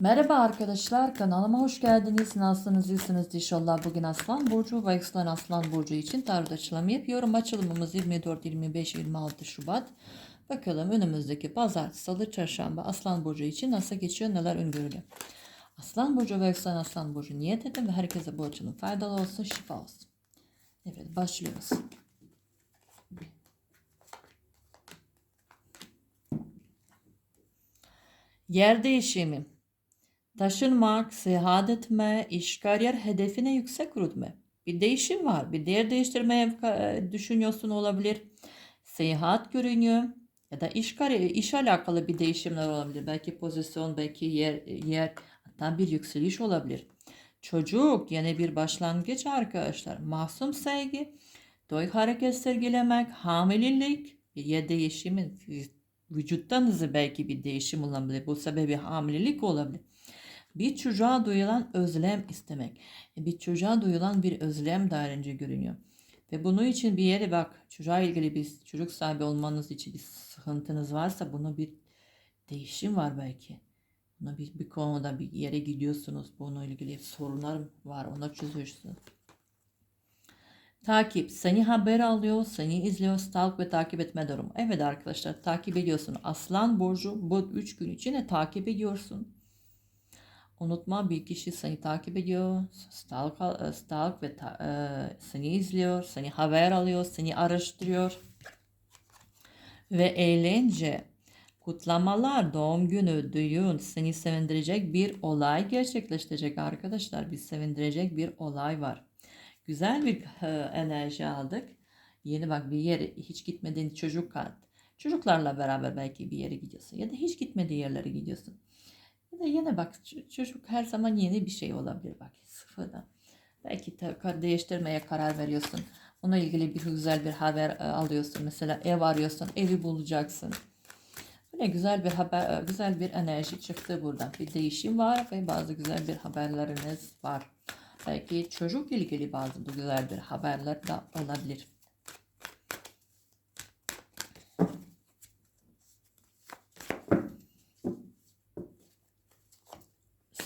Merhaba arkadaşlar kanalıma hoş geldiniz. Nasılsınız iyisiniz inşallah bugün Aslan Burcu ve Aslan Aslan Burcu için tarot açılımı yapıyorum. Açılımımız 24, 25, 26 Şubat. Bakalım önümüzdeki pazartesi, salı, çarşamba Aslan Burcu için nasıl geçiyor neler öngörülüyor. Aslan Burcu ve Aslan Aslan Burcu niyet edin ve herkese bu açılım faydalı olsun şifa olsun. Evet başlıyoruz. Yer değişimi. Taşınmak, seyahat etme, iş kariyer hedefine yüksek rütbe. Bir değişim var. Bir değer değiştirmeye düşünüyorsun olabilir. Seyahat görünüyor. Ya da iş kariyer, iş alakalı bir değişimler olabilir. Belki pozisyon, belki yer, yer hatta bir yükseliş olabilir. Çocuk yeni bir başlangıç arkadaşlar. Masum sevgi, doy hareket sergilemek, hamilelik, bir yer değişimi, vücuttan hızı belki bir değişim olabilir. Bu sebebi hamilelik olabilir. Bir çocuğa duyulan özlem istemek. Bir çocuğa duyulan bir özlem dairence görünüyor. Ve bunun için bir yere bak çocuğa ilgili bir çocuk sahibi olmanız için bir sıkıntınız varsa bunu bir değişim var belki. Buna bir, bir konuda bir yere gidiyorsunuz. Bununla ilgili sorunlar var. Ona çözüyorsunuz. Takip. Seni haber alıyor, seni izliyor, stalk ve takip etme durumu. Evet arkadaşlar takip ediyorsun. Aslan Burcu bu 3 gün içinde takip ediyorsun. Unutma bir kişi seni takip ediyor, stalk, stalk ve ta, e, seni izliyor, seni haber alıyor, seni araştırıyor. Ve eğlence, kutlamalar, doğum günü, düğün seni sevindirecek bir olay gerçekleştirecek arkadaşlar. Bir sevindirecek bir olay var. Güzel bir e, enerji aldık. Yeni bak bir yere hiç gitmediğin çocuk kart. Çocuklarla beraber belki bir yere gidiyorsun ya da hiç gitmediği yerlere gidiyorsun. Ya da yine bak çocuk her zaman yeni bir şey olabilir bak sıfırdan. Belki değiştirmeye karar veriyorsun. Ona ilgili bir güzel bir haber e, alıyorsun. Mesela ev arıyorsun, evi bulacaksın. Böyle güzel bir haber, e, güzel bir enerji çıktı burada. Bir değişim var ve bazı güzel bir haberleriniz var. Belki çocuk ilgili bazı güzel bir haberler de olabilir.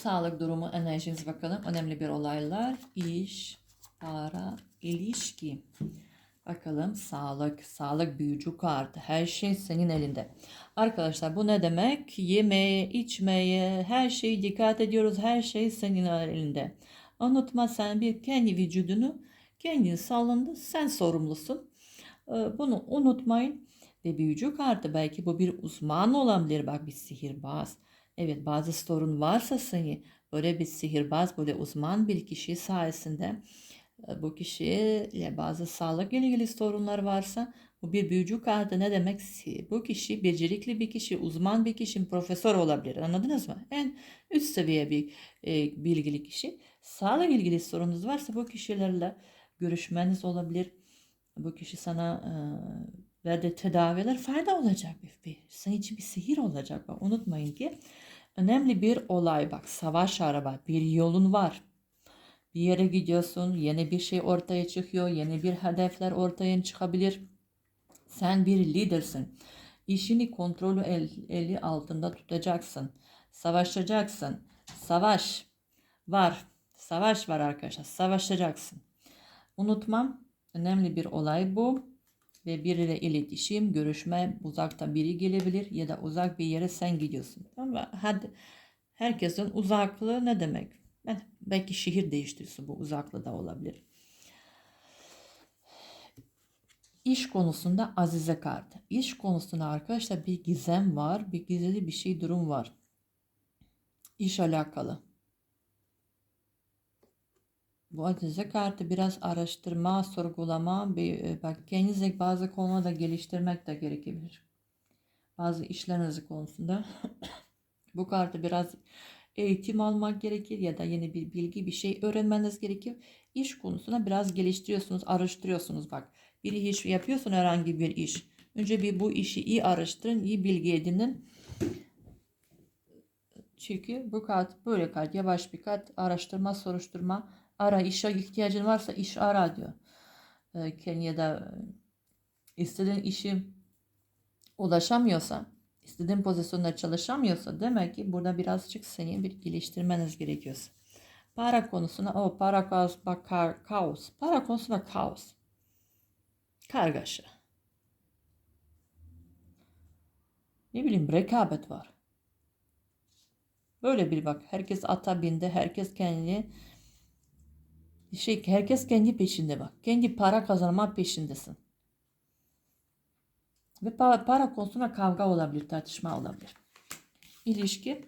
Sağlık durumu, enerjiniz bakalım. Önemli bir olaylar. iş, para, ilişki. Bakalım sağlık, sağlık büyücü kartı. Her şey senin elinde. Arkadaşlar bu ne demek? Yemeye, içmeye, her şeyi dikkat ediyoruz. Her şey senin elinde. Unutma sen bir kendi vücudunu kendin sağlığında sen sorumlusun. Ee, bunu unutmayın. Ve büyücü kartı belki bu bir uzman olabilir. Bak bir sihirbaz. Evet bazı sorun varsa seni böyle bir sihirbaz böyle uzman bir kişi sayesinde e, bu kişiyle bazı sağlık ilgili sorunlar varsa bu bir büyücü kartı ne demek? Bu kişi becerikli bir kişi, uzman bir kişi, profesör olabilir. Anladınız mı? En üst seviye bir e, bilgili kişi. Sağlık ilgili sorununuz varsa bu kişilerle görüşmeniz olabilir. Bu kişi sana e, verdiği tedaviler fayda olacak. Bir, senin için bir sihir olacak. Bak, unutmayın ki önemli bir olay bak savaş araba bir yolun var. Bir yere gidiyorsun yeni bir şey ortaya çıkıyor yeni bir hedefler ortaya çıkabilir. Sen bir lidersin. İşini kontrolü el, eli altında tutacaksın. Savaşacaksın. Savaş var. Savaş var arkadaşlar. Savaşacaksın. Unutmam. Önemli bir olay bu. Ve biriyle iletişim, görüşme, uzakta biri gelebilir ya da uzak bir yere sen gidiyorsun. Ama hadi herkesin uzaklığı ne demek? Ben belki şehir değiştirisi bu uzaklığı da olabilir. İş konusunda Azize kartı. İş konusunda arkadaşlar bir gizem var, bir gizli bir şey durum var. İş alakalı. Bu Azize kartı biraz araştırma, sorgulama, bir, e, bak kendinize bazı konuda geliştirmek de gerekebilir. Bazı işleriniz konusunda. Bu kartı biraz eğitim almak gerekir ya da yeni bir bilgi bir şey öğrenmeniz gerekir. İş konusuna biraz geliştiriyorsunuz, araştırıyorsunuz bak. Bir iş yapıyorsun herhangi bir iş. Önce bir bu işi iyi araştırın, iyi bilgi edinin. Çünkü bu kart böyle kart, yavaş bir kart, araştırma, soruşturma, ara işe ihtiyacın varsa iş ara diyor. Ee, ya da istediğin işi ulaşamıyorsa istediğin pozisyonda çalışamıyorsa demek ki burada birazcık seni bir geliştirmeniz gerekiyor. Para konusuna o para kaos, bak ka- kaos. Para konusunda kaos. Kargaşa. Ne bileyim rekabet var. Böyle bir bak herkes ata bindi, herkes kendi şey herkes kendi peşinde bak. Kendi para kazanma peşindesin. Ve para, para konusunda kavga olabilir, tartışma olabilir. İlişki.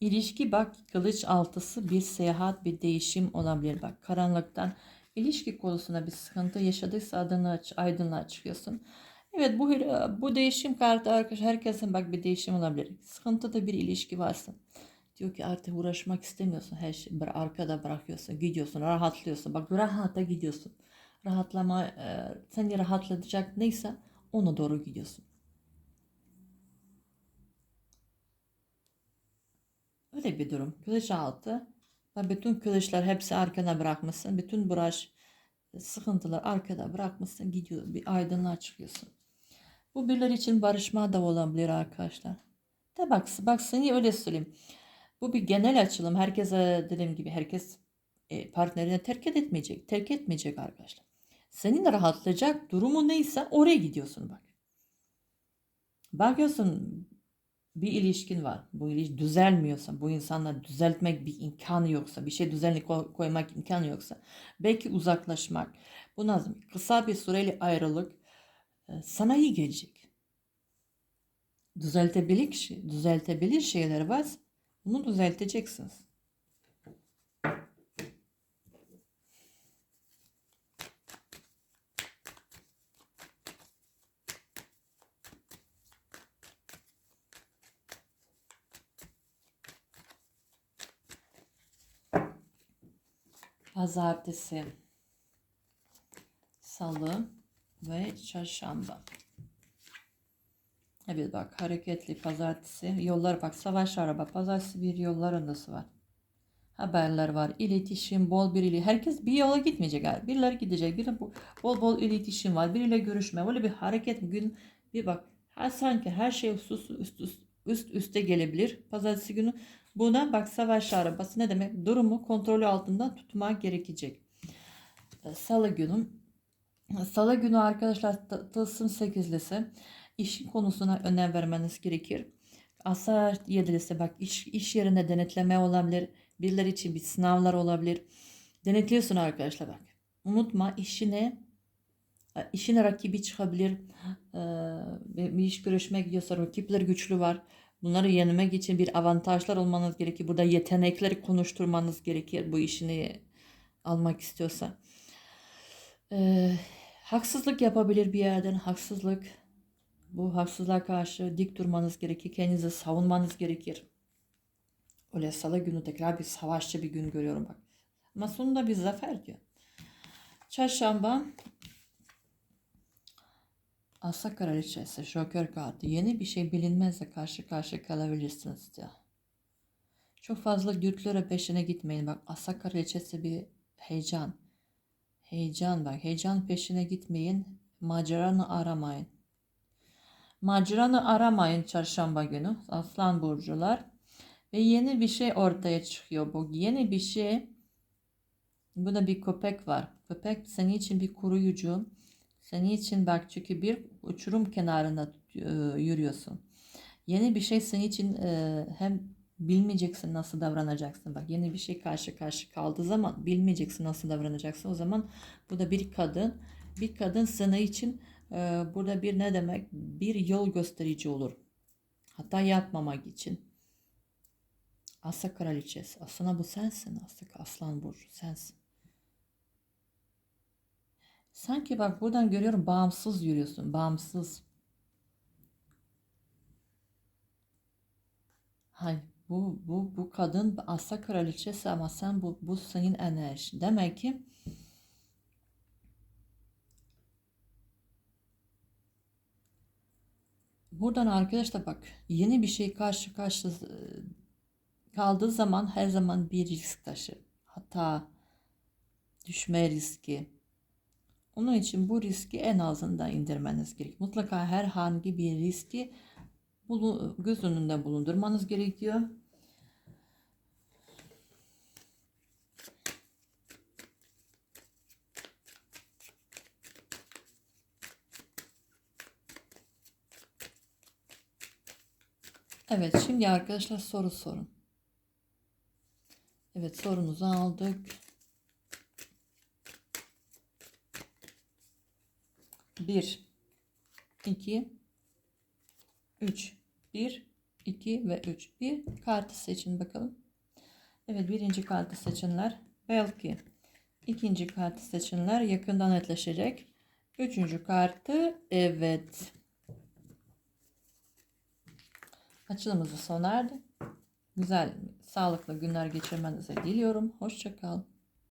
İlişki bak kılıç altısı bir seyahat, bir değişim olabilir bak. Karanlıktan ilişki konusunda bir sıkıntı yaşadıysa adını aydınlığa çıkıyorsun. Evet bu bu değişim kartı arkadaş herkesin bak bir değişim olabilir. Sıkıntıda bir ilişki varsa. Diyor ki artık uğraşmak istemiyorsun. Her şeyi arkada bırakıyorsun. Gidiyorsun. Rahatlıyorsun. Bak rahata gidiyorsun. Rahatlama e, seni rahatlatacak neyse ona doğru gidiyorsun. Öyle bir durum. Kılıç altı. Ve bütün kılıçlar hepsi arkana bırakmışsın. Bütün uğraş sıkıntılar arkada bırakmışsın. Gidiyor. Bir aydınlığa çıkıyorsun. Bu birileri için barışma da olabilir arkadaşlar. De bak, bak seni öyle söyleyeyim. Bu bir genel açılım. Herkese dediğim gibi herkes e, partnerini terk etmeyecek. Terk etmeyecek arkadaşlar. Senin rahatlayacak durumu neyse oraya gidiyorsun bak. Bakıyorsun bir ilişkin var. Bu ilişki düzelmiyorsa, bu insanla düzeltmek bir imkanı yoksa, bir şey düzenli koymak imkanı yoksa, belki uzaklaşmak. Bu lazım. Kısa bir süreli ayrılık e, sana iyi gelecek. Düzeltebilir, düzeltebilir şeyler var. Bunu düzelteceksiniz. Pazartesi, Salı ve Çarşamba. Evet bak hareketli pazartesi. Yollar bak savaş araba. Pazartesi bir yollar andası var. Haberler var. iletişim bol biriyle. Herkes bir yola gitmeyecek. Yani. Birileri gidecek. Bir bol bol iletişim var. Biriyle görüşme. Böyle bir hareket gün bir bak. Her, sanki her şey üst, üst, üst, üst, üst üste gelebilir. Pazartesi günü buna bak savaş arabası ne demek? Durumu kontrolü altında tutmak gerekecek. Salı günü Salı günü arkadaşlar Tılsım 8'lisi işin konusuna önem vermeniz gerekir. Asa yedilisi bak iş, iş yerinde denetleme olabilir. Birileri için bir sınavlar olabilir. Denetliyorsun arkadaşlar bak. Unutma işine işine rakibi çıkabilir. Bir iş görüşmek gidiyorsa rakipler güçlü var. Bunları yenmek için bir avantajlar olmanız gerekir. Burada yetenekleri konuşturmanız gerekir bu işini almak istiyorsa. Ee, haksızlık yapabilir bir yerden. Haksızlık bu haksızlığa karşı dik durmanız gerekir. Kendinizi savunmanız gerekir. Öyle salı günü tekrar bir savaşçı bir gün görüyorum bak. Ama sonunda bir zafer diyor. Çarşamba Asa Kraliçesi, Joker kartı. Yeni bir şey bilinmezle karşı karşı kalabilirsiniz diyor. Çok fazla dürtülere peşine gitmeyin. Bak Asa Kraliçesi bir heyecan. Heyecan bak. Heyecan peşine gitmeyin. Maceranı aramayın. Maceranı aramayın çarşamba günü aslan burcular. Ve yeni bir şey ortaya çıkıyor bu. Yeni bir şey. Burada bir köpek var. Köpek senin için bir koruyucu. Senin için bak çünkü bir uçurum kenarında e, yürüyorsun. Yeni bir şey senin için e, hem bilmeyeceksin nasıl davranacaksın. Bak yeni bir şey karşı karşı kaldığı zaman bilmeyeceksin nasıl davranacaksın. O zaman bu da bir kadın. Bir kadın sana için burada bir ne demek? Bir yol gösterici olur. Hata yapmamak için. Asa kraliçesi. Aslında bu sensin. Aslında aslan burcu sensin. Sanki bak buradan görüyorum bağımsız yürüyorsun. Bağımsız. Hani bu bu bu kadın asa kraliçesi ama sen bu bu senin enerji. Demek ki Buradan arkadaşlar bak yeni bir şey karşı karşı e, kaldığı zaman her zaman bir risk taşır. Hatta düşme riski. Onun için bu riski en azından indirmeniz gerek. Mutlaka herhangi bir riski göz önünde bulundurmanız gerekiyor. Evet, şimdi arkadaşlar soru sorun. Evet, sorunuzu aldık. Bir, iki, üç. Bir, iki ve üç. Bir kartı seçin bakalım. Evet, birinci kartı seçenler belki. İkinci kartı seçenler yakından netleşecek. Üçüncü kartı evet. Açılımımız sona erdi. Güzel, sağlıklı günler geçirmenizi diliyorum. Hoşça kal.